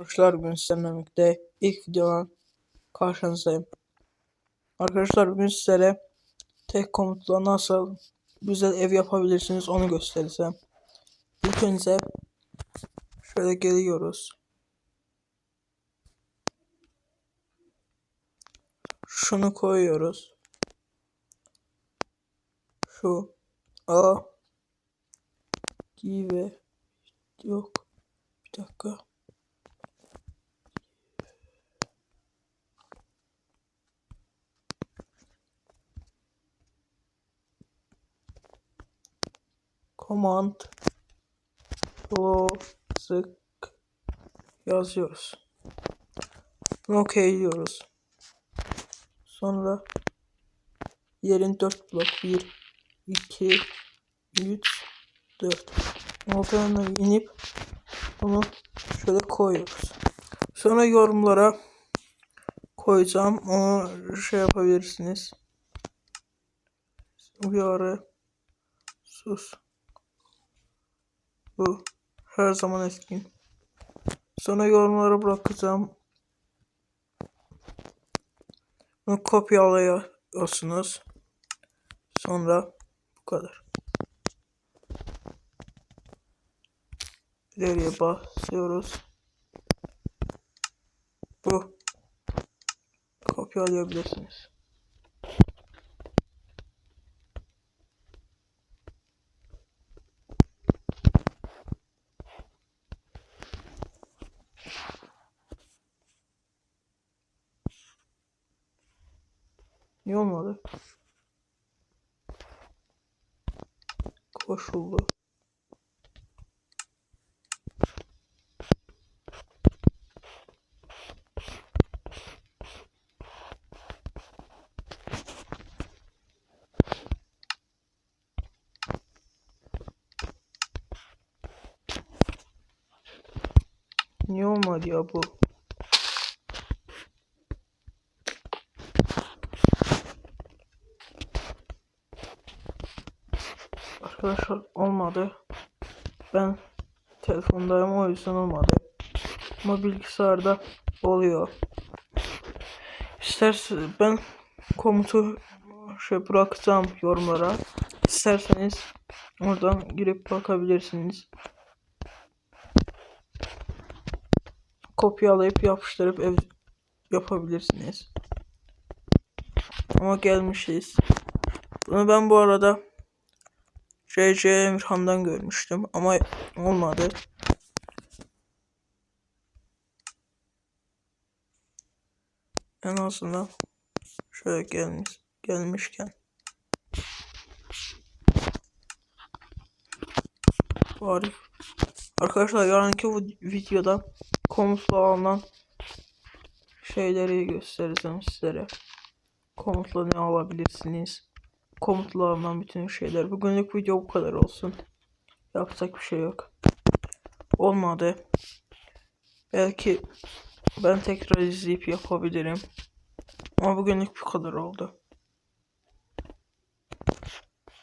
Arkadaşlar bugün sizlerle birlikte ilk videodan karşınızdayım. Arkadaşlar bugün sizlere tek komutla nasıl güzel ev yapabilirsiniz onu göstereceğim. İlk önce şöyle geliyoruz. Şunu koyuyoruz. Şu A gibi yok. Bir dakika. Command sık yazıyoruz. OK diyoruz. Sonra yerin 4 blok 1 2 3 4 Ortalarına inip bunu şöyle koyuyoruz. Sonra yorumlara koyacağım. Onu şey yapabilirsiniz. Ara sus. Bu her zaman etkin. Sonra yorumlara bırakacağım. Bunu kopyalıyorsunuz. Sonra bu kadar. İleriye basıyoruz. Bu. Kopyalayabilirsiniz. Niye olmadı? Koşuldu. Niye olmadı ya bu? Arkadaşlar olmadı. Ben telefondayım o yüzden olmadı. Ama bilgisayarda oluyor. İsterseniz ben komutu şey bırakacağım yorumlara. İsterseniz oradan girip bakabilirsiniz. Kopyalayıp yapıştırıp ev yapabilirsiniz. Ama gelmişiz. Bunu ben bu arada C.C. Emirhan'dan görmüştüm ama olmadı. En azından şöyle gelmiş gelmişken bari arkadaşlar yarınki bu videoda komutla alınan şeyleri göstereceğim sizlere. Komutla ne alabilirsiniz? Komutla alınan bütün şeyler. Bugünlük video bu kadar olsun. Yapacak bir şey yok. Olmadı. Belki ben tekrar izleyip yapabilirim. Ama bugünlük bu kadar oldu.